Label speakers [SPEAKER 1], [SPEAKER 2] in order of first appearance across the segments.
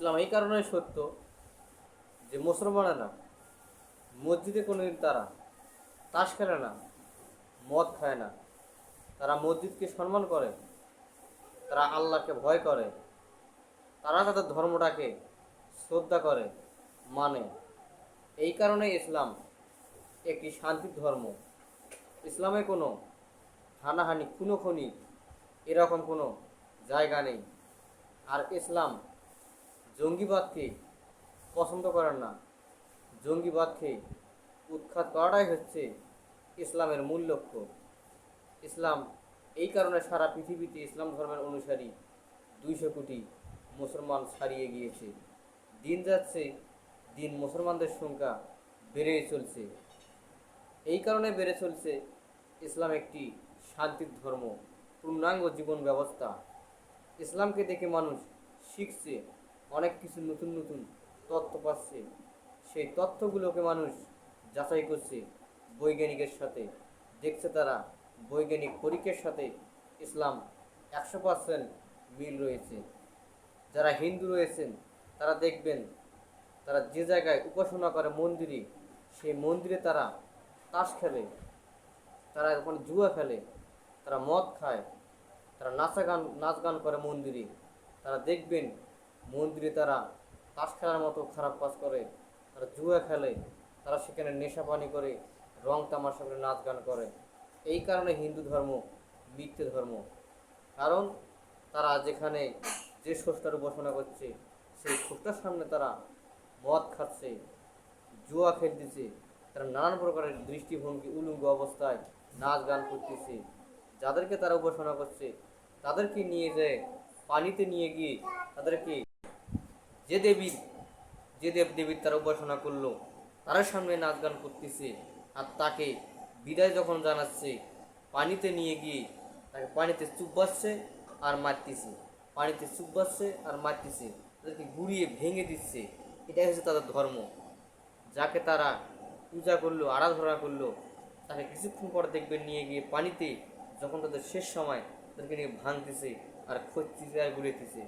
[SPEAKER 1] ইসলাম এই কারণে সত্য যে মুসলমানেরা মসজিদে কোনোদিন তারা তাস খেলে না, মদ খায় না। তারা মসজিদকে সম্মান করে, তারা আল্লাহকে ভয় করে, তারা তাদের ধর্মটাকে শ্রদ্ধা করে মানে। এই কারণে ইসলাম একটি শান্তির ধর্ম। ইসলামে কোনো হানাহানি, খুনোখনি এরকম কোনো জায়গা নেই। আর ইসলাম জঙ্গিবাদকে পছন্দ করেন না। জঙ্গিবাদকে উৎখাত করাটাই হচ্ছে ইসলামের মূল লক্ষ্য। ইসলাম এই কারণে সারা পৃথিবীতে ইসলাম ধর্মের অনুসারী দুইশো কোটি মুসলমান ছাড়িয়ে গিয়েছে। দিন যাচ্ছে, দিন মুসলমানদের সংখ্যা বেড়েই চলছে। এই কারণে বেড়ে চলছে ইসলাম একটি শান্তির ধর্ম, পূর্ণাঙ্গ জীবন ব্যবস্থা। ইসলামকে দেখে মানুষ শিখছে অনেক কিছু নতুন নতুন তথ্য পাচ্ছে। সেই তথ্যগুলোকে মানুষ যাচাই করছে বৈজ্ঞানিকের সাথে। দেখছে তারা বৈজ্ঞানিক পরীক্ষার সাথে ইসলাম একশো পার্সেন্ট মিল রয়েছে। যারা হিন্দু রয়েছেন, তারা দেখবেন তারা যে জায়গায় উপাসনা করে মন্দিরে, সেই মন্দিরে তারা তাস খেলে, তারা ওখানে জুয়া খেলে, তারা মদ খায়, তারা নাচা গান, নাচ গান করে মন্দিরে। তারা দেখবেন মন্দিরে তারা তাস খেলার মতো খারাপ কাজ করে, তারা জুয়া খেলে, তারা সেখানে নেশা পানি করে, রং তামাশা করে, নাচ গান করে। এই কারণে হিন্দু ধর্ম মিথ্যে ধর্ম। কারণ তারা যেখানে যে স্রষ্টার উপাসনা করছে, সেই স্রষ্টার সামনে তারা মদ খাচ্ছে, জুয়া খেলতেছে, তারা নানান প্রকারের দৃষ্টিভঙ্গি, উলুঙ্গ অবস্থায় নাচ গান করতেছে। যাদেরকে তারা উপাসনা করছে, তাদেরকে নিয়ে যায় পানিতে নিয়ে গিয়ে তাদেরকে যে দেবীর যে দেব দেবীর তারা উপাসনা করল তার সামনে নাচ গান করতেছে আর তাকে বিদায় যখন জানাচ্ছে, পানিতে নিয়ে গিয়ে তাকে পানিতে চুপবাচ্ছে আর মারতেছে। পানিতে চুপবাচ্ছে আর মারতেছে। তাদেরকে ঘুরিয়ে ভেঙে দিচ্ছে। এটাই হচ্ছে তাদের ধর্ম। যাকে তারা পূজা করল, আরাধনা করল, তাকে কিছুক্ষণ পর দেখবেন নিয়ে গিয়ে পানিতে যখন তাদের শেষ সময় তাদেরকে নিয়ে ভাঙতেছে আর খচ্ছিতে আর গুলেতেছে।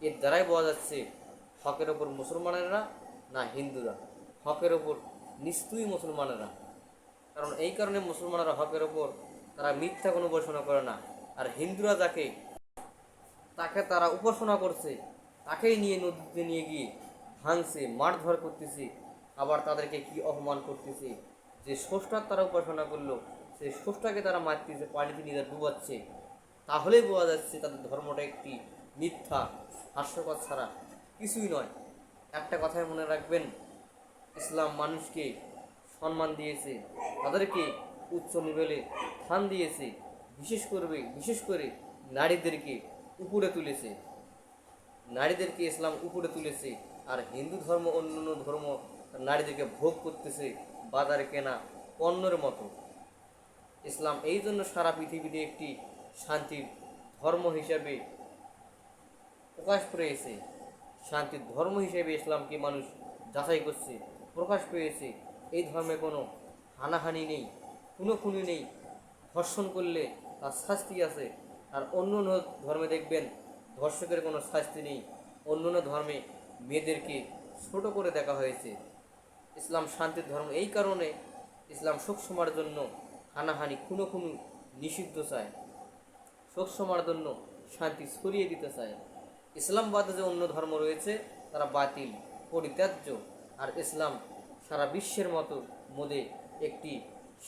[SPEAKER 1] এর দ্বারাই বোঝা যাচ্ছে হকের ওপর মুসলমানেরা না হিন্দুরা? হকের ওপর নিশ্চয়ই মুসলমানেরা। কারণ এই কারণে মুসলমানেরা হকের ওপর তারা মিথ্যা কোনো উপাসনা করে না। আর হিন্দুরা যাকে, তাকে তারা উপাসনা করছে, তাকেই নিয়ে নদীতে নিয়ে গিয়ে ভাঙছে, মারধর করতেছে, আবার তাদেরকে কি অপমান করতেছে? যে স্রষ্টার তারা উপাসনা করল সেই স্রষ্টাকে তারা মারতেছে, পানিতে নিয়ে ডুবাচ্ছে। তাহলেই বোঝা যাচ্ছে তাদের ধর্মটা একটি মিথ্যা, হাস্যকর ছাড়া। কিছুই নয়। একটা কথাই মনে রাখবেন, ইসলাম মানুষকে সম্মান দিয়েছে, তাদেরকে উচ্চ লেভেলে স্থান দিয়েছে, বিশেষ করবে, বিশেষ করে নারীদেরকে উপরে তুলেছে। নারীদেরকে ইসলাম উপরে তুলেছে, আর হিন্দু ধর্ম, অন্যান্য ধর্ম নারীদেরকে ভোগ করতেছে বাজারে কেনা পণ্যের মতো। ইসলাম এই জন্য সারা পৃথিবীতে একটি শান্তির ধর্ম হিসাবে প্রকাশ পেয়েছে। শান্তির ধর্ম হিসেবে ইসলামকে মানুষ যাচাই করছে, প্রকাশ পেয়েছে। এই ধর্মে কোনো হানাহানি নেই কোনো খুনি নেই। ধর্ষণ করলে তার শাস্তি আছে। আর অন্য অন্য ধর্মে দেখবেন, ধর্ষকের কোনো শাস্তি নেই। অন্য অন্য ধর্মে মেয়েদেরকে ছোট করে দেখা হয়েছে। ইসলাম শান্তির ধর্ম এই কারণে ইসলাম সবসময়ের জন্য হানাহানি খুনো খুনু নিষিদ্ধ চায়। সবসময়ের জন্য শান্তি ছড়িয়ে দিতে চায়। ইসলামবাদে যে অন্য ধর্ম রয়েছে, তারা বাতিল, পরিত্যাজ্য। আর ইসলাম সারা বিশ্বের মতো মধ্যে একটি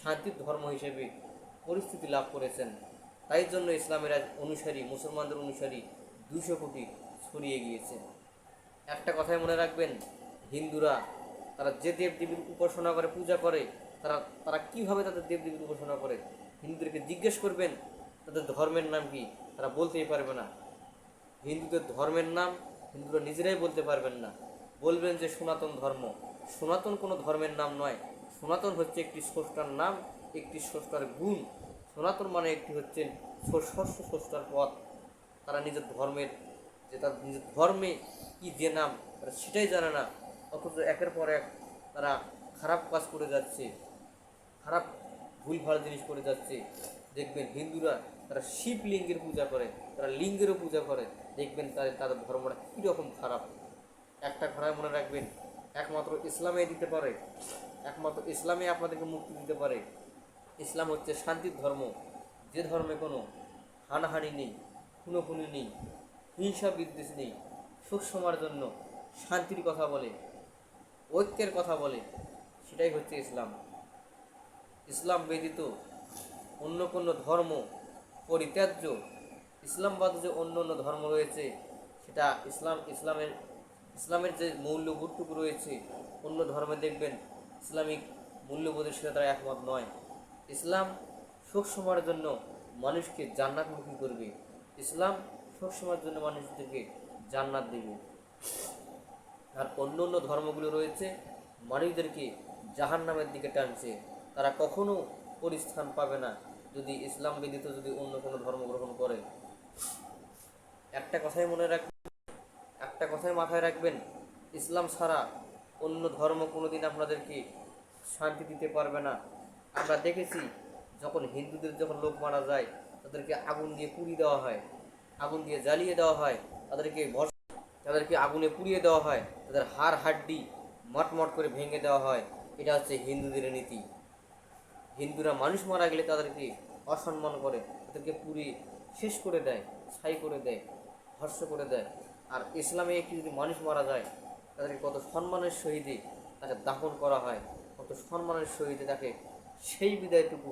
[SPEAKER 1] শান্তির ধর্ম হিসেবে পরিস্থিতি লাভ করেছেন। তাই জন্য ইসলামের অনুসারী, মুসলমানদের অনুসারী দুশো কোটি ছড়িয়ে গিয়েছে। একটা কথাই মনে রাখবেন, হিন্দুরা তারা যে দেব দেবীর উপাসনা করে, পূজা করে, তারা তারা কীভাবে তাদের দেব দেবীর উপাসনা করে? হিন্দুদেরকে জিজ্ঞেস করবেন, তাদের ধর্মের নাম কি? তারা বলতেই পারবে না। হিন্দুদের ধর্মের নাম হিন্দুরা নিজেরাই বলতে পারবেন না। বলবেন যে সনাতন ধর্ম। সনাতন কোনো ধর্মের নাম নয়। সনাতন হচ্ছে একটি স্রষ্টার নাম, একটি স্রষ্টার গুণ। সনাতন মানে একটি হচ্ছেন ষষ্ঠ স্রষ্টার পথ তারা নিজের ধর্মের, যে তার নিজের ধর্মে কি যে নাম, তারা সেটাই জানে না। অথচ একের পর এক তারা খারাপ কাজ করে যাচ্ছে, খারাপ ভুল ভুলভাল জিনিস করে যাচ্ছে। দেখবেন হিন্দুরা তারা শিব লিঙ্গের পূজা করে, তারা লিঙ্গেরও পূজা করে, দেখবেন তাদের তাদের ধর্মটা কীরকম খারাপ। একটা ঘোড়ায় মনে রাখবেন, একমাত্র ইসলামে দিতে পারে, একমাত্র ইসলামে আপনাদেরকে মুক্তি দিতে পারে। ইসলাম হচ্ছে শান্তির ধর্ম, যে ধর্মে কোনো হানাহানি নেই, খুনোখুনি নেই, হিংসা বিদ্বেষ নেই সুষমার জন্য শান্তির কথা বলে, ঐক্যের কথা বলে, সেটাই হচ্ছে ইসলাম। ইসলাম ব্যতীত অন্য কোনো ধর্ম পরিত্যাজ্য, ইসলামবাদ যে অন্য অন্য ধর্ম রয়েছে, সেটা ইসলাম, ইসলামের ইসলামের যে মূল্যবোধটুকু রয়েছে, অন্য ধর্মে দেখবেন ইসলামিক মূল্যবোধের সাথে তারা একমত নয়। ইসলাম সুখ সময়ের জন্য মানুষকে জান্নাতমুখী করবে। ইসলাম সুখ সময়ের জন্য মানুষদেরকে জান্নাত দেবে। আর অন্য অন্য ধর্মগুলো রয়েছে, মানুষদেরকে জাহান নামের দিকে টানছে। তারা কখনো পরিস্থান পাবে না। যদি ইসলাম ব্যতীত যদি অন্য কোনো ধর্ম গ্রহণ করে, একটা কথাই মনে রাখবেন, একটা কথাই মাথায় রাখবেন, ইসলাম ছাড়া অন্য ধর্ম কোনোদিন আপনাদেরকে শান্তি দিতে পারবে না। আমরা দেখেছি যখন হিন্দুদের যখন লোক মারা যায়, তাদেরকে আগুন দিয়ে পুড়িয়ে দেওয়া হয়, আগুন দিয়ে জ্বালিয়ে দেওয়া হয়, তাদেরকে তাদেরকে আগুনে পুড়িয়ে দেওয়া হয়, তাদের হাড় হাড্ডি মটমট করে ভেঙে দেওয়া হয়। এটা হচ্ছে হিন্দুদের নীতি। হিন্দুরা মানুষ মারা গেলে তাদেরকে অসম্মান করে, তাদেরকে পুড়িয়ে শেষ করে দেয়, ছাই করে দেয়, হর্ষ করে দেয়। আর ইসলামে একটি যদি মানুষ মারা যায়, তাদেরকে কত সম্মানের সহিতে তাকে দাফন করা হয়, কত সম্মানের সহিতে তাকে সেই বিদায়টুকু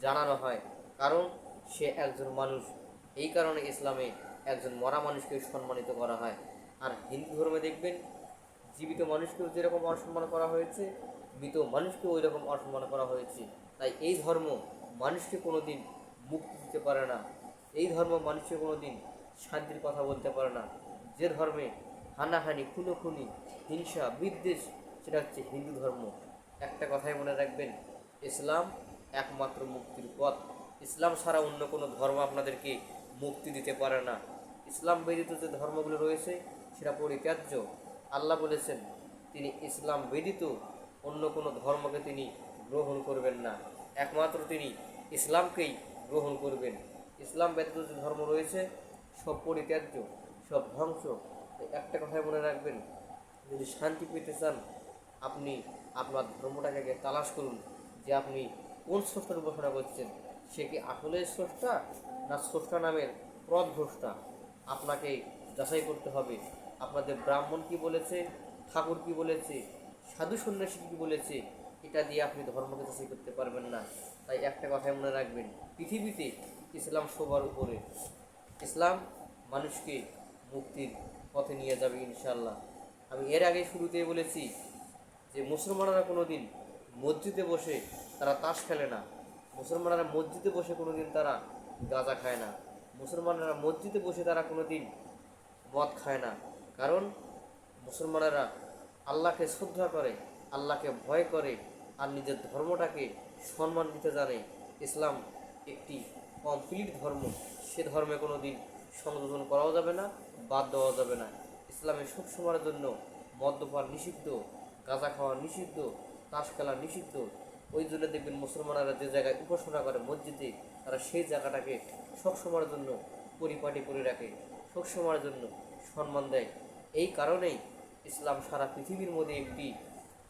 [SPEAKER 1] জানানো হয়। কারণ সে একজন মানুষ। এই কারণে ইসলামে একজন মরা মানুষকে সম্মানিত করা হয়। আর হিন্দু ধর্মে দেখবেন, জীবিত মানুষকেও যেরকম অসম্মান করা হয়েছে, মৃত মানুষকেও ওই রকম অসম্মান করা হয়েছে। তাই এই ধর্ম মানুষকে কোনো দিন মুক্তি দিতে পারে না। এই ধর্ম মানুষকে কোনো দিন শান্তির কথা বলতে পারে না। যে ধর্মে হানাহানি, খুনোখুনি, হিংসা, বিদ্বেষ, সেটা হচ্ছে হিন্দু ধর্ম। একটা কথাই মনে রাখবেন, ইসলাম একমাত্র মুক্তির পথ। ইসলাম ছাড়া অন্য কোনো ধর্ম আপনাদেরকে মুক্তি দিতে পারে না। ইসলাম ব্যতীত যে ধর্মগুলো রয়েছে, সেটা পরিত্যাজ্য। আল্লাহ বলেছেন, তিনি ইসলাম ব্যতীত অন্য কোনো ধর্মকে তিনি গ্রহণ করবেন না। একমাত্র তিনি ইসলামকেই গ্রহণ করবেন। ইসলাম ব্যতীত যে ধর্ম রয়েছে, সব পরিত্যাজ্য, সব ধ্বংস। একটা কথাই মনে রাখবেন, যদি শান্তি পেতে চান, আপনি আপনার ধর্মটাকে আগে তালাশ করুন যে আপনি কোন স্রষ্টার উপাসনা করছেন। সে কি আসলে স্রষ্টা না স্রষ্টা নামের প্রদভ্রষ্টা আপনাকে যাচাই করতে হবে। আপনাদের ব্রাহ্মণ কি বলেছে, ঠাকুর কি বলেছে, সাধু সন্ন্যাসী কি বলেছে এটা দিয়ে আপনি ধর্মকে যাচাই করতে পারবেন না। তাই একটা কথাই মনে রাখবেন, পৃথিবীতে ইসলাম সবার উপরে। ইসলাম মানুষকে মুক্তির পথে নিয়ে যাবে ইনশাল্লাহ আমি এর আগে শুরুতে বলেছি যে মুসলমানরা কোনো দিন মসজিদে বসে তারা তাস খেলে না। মুসলমানরা মসজিদে বসে কোনো দিন তারা গাঁজা খায় না। মুসলমানরা মসজিদে বসে তারা কোনো দিন মদ খায় না। কারণ মুসলমানেরা আল্লাহকে শ্রদ্ধা করে আল্লাহকে ভয় করে আর নিজের ধর্মটাকে সম্মান দিতে জানে। ইসলাম একটি কমপ্লিট ধর্ম। সে ধর্মে কোনো দিন সংযোজন করাও যাবে না, বাদ দেওয়া যাবে না। ইসলামে সুখ সময়ের জন্য মদ্যপান নিষিদ্ধ, গাঁজা খাওয়া নিষিদ্ধ, তাস খেলা নিষিদ্ধ। ওই জন্য দেখবেন মুসলমানরা যে জায়গায় উপাসনা করে মসজিদে, তারা সেই জায়গাটাকে সবসময়ের জন্য পরিপাটি করে রাখে সবসময়ের জন্য সম্মান দেয়। এই কারণেই ইসলাম সারা পৃথিবীর মধ্যে একটি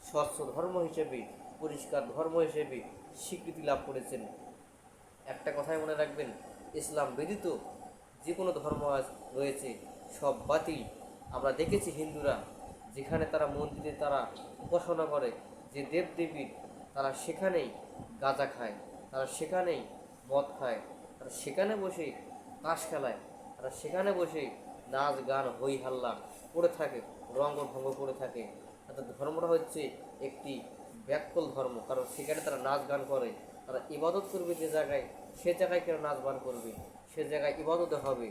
[SPEAKER 1] স্বচ্ছ ধর্ম হিসেবে, পরিষ্কার ধর্ম হিসেবে স্বীকৃতি লাভ করেছেন। একটা কথাই মনে রাখবেন, ইসলাম ব্যতীত যে কোনো ধর্ম আজ রয়েছে, সব বাতিল। আমরা দেখেছি হিন্দুরা, যেখানে তারা মন্দিরে তারা উপাসনা করে, যে দেবদেবীর তারা সেখানেই গাঁজা খায়, তারা সেখানেই মদ খায়, তারা সেখানে বসে তাস খেলায়, তারা সেখানে বসে নাচ গান, হই হাল্লা করে থাকে রঙ্গ ভঙ্গ করে থাকে। তাদের ধর্মটা হচ্ছে একটি ব্যাকল ধর্ম। কারণ সেখানে তারা নাচ গান করে, তারা ইবাদত করবে যে জায়গায়, সে জায়গায় কেন নাচ গান করবে? সে জায়গায় ইবাদত হবে।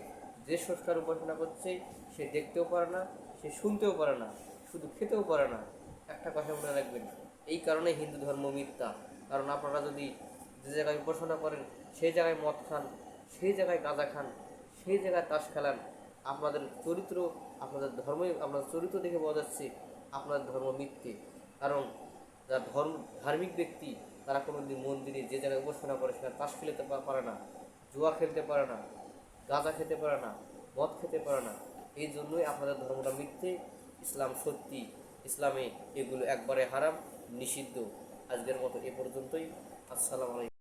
[SPEAKER 1] যে সংস্কার উপাসনা করছে, সে দেখতেও পারে না, সে শুনতেও পারে না, শুধু খেতেও পারে না। একটা কথা মনে রাখবেন, এই কারণে হিন্দু ধর্ম মিথ্যা। কারণ আপনারা যদি যে জায়গায় উপাসনা করেন, সেই জায়গায় মদ খান, সেই জায়গায় গাঁজা খান, সেই জায়গায় তাস খেলান, আপনাদের চরিত্র, আপনাদের ধর্মই, আপনাদের চরিত্র দেখে বোঝা যাচ্ছে আপনার ধর্ম মিথ্যে। কারণ যারা ধর্ম, ধার্মিক ব্যক্তি, তারা কোনো দিন মন্দিরে যে জায়গায় উপাসনা করে সেখানে তাস খেলতে পারে না, জুয়া খেলতে পারে না, গাঁজা খেতে পারে না, মদ খেতে পারে না। এই জন্যই আপনাদের ধর্মটা মিথ্যে, ইসলাম সত্যি। ইসলামে এগুলো একবারে হারাম, নিষিদ্ধ। আজকের মতো এ পর্যন্তই। আসসালামু আলাইকুম।